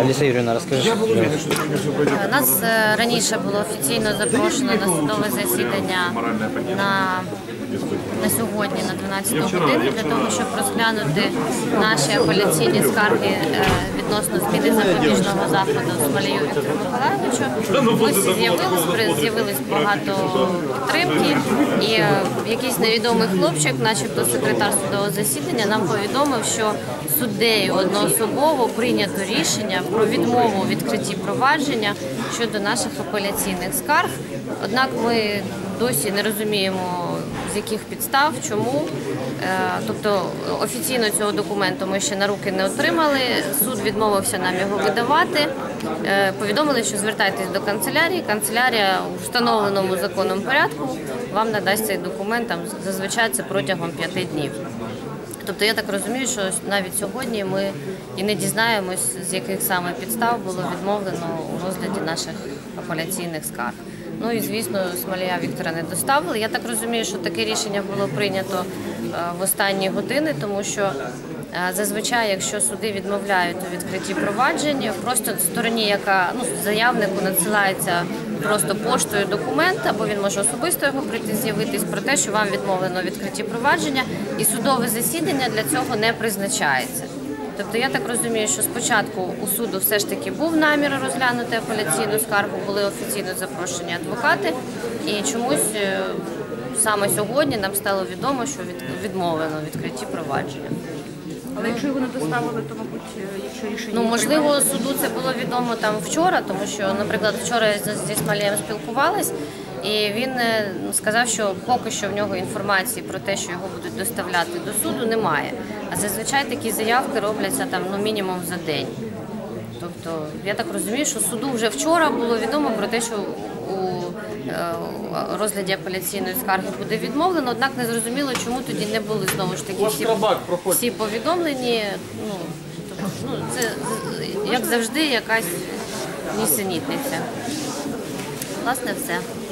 Аліса Юрійовна, розкажи. Нас е, раніше було офіційно запрошено на судове засідання на, на сьогодні, на 12 годину, для того, щоб розглянути наші апеляційні скарги е, відносно зміни запобіжного заходу Смолію Віктору Миколаївичу. Ось з'явилось, з'явилось багато підтримки, і е, якийсь невідомий хлопчик, начебто секретар судового засідання, нам повідомив, що суддею одноособово прийнято рішення про відмову у відкритті провадження щодо наших апеляційних скарг. Однак ми досі не розуміємо з яких підстав, чому. Тобто офіційно цього документу ми ще на руки не отримали. Суд відмовився нам його видавати. Е, Повідомили, що звертайтесь до канцелярії. Канцелярія у встановленому законом порядку вам надасть цей документ. Там зазвичай це протягом п'яти днів. Тобто я так розумію, що навіть сьогодні ми і не дізнаємось, з яких саме підстав було відмовлено у розгляді наших апеляційних скарг. Ну і звісно, Смолія Віктора не доставили. Я так розумію, що таке рішення було прийнято е, в останні години, тому що е, зазвичай, якщо суди відмовляють у відкритті проваджень, просто стороні, яка ну заявнику надсилається просто поштою документ, або він може особисто його прийти з'явитись про те, що вам відмовлено у відкритті провадження, і судове засідання для цього не призначається. Тобто я так розумію, що спочатку у суду все ж таки був намір розглянути апеляційну скаргу, були офіційно запрошені адвокати, і чомусь е, саме сьогодні нам стало відомо, що відмовлено у відкритті провадження. Але якщо його не доставили, то мабуть, е, якщо рішення Ну можливо, суду це було відомо там вчора, тому що, наприклад, вчора я зі Смолієм спілкувалась, і він е, сказав, що поки що в нього інформації про те, що його будуть доставляти до суду, немає. А зазвичай такі заявки робляться там ну мінімум за день. Тобто, я так розумію, що суду вже вчора було відомо про те, що у е, розгляді апеляційної скарги буде відмовлено, однак не зрозуміло, чому тоді не були знову ж таки всі, всі повідомлені. Ну, тобто, ну, це як завжди якась нісенітниця. Власне, все.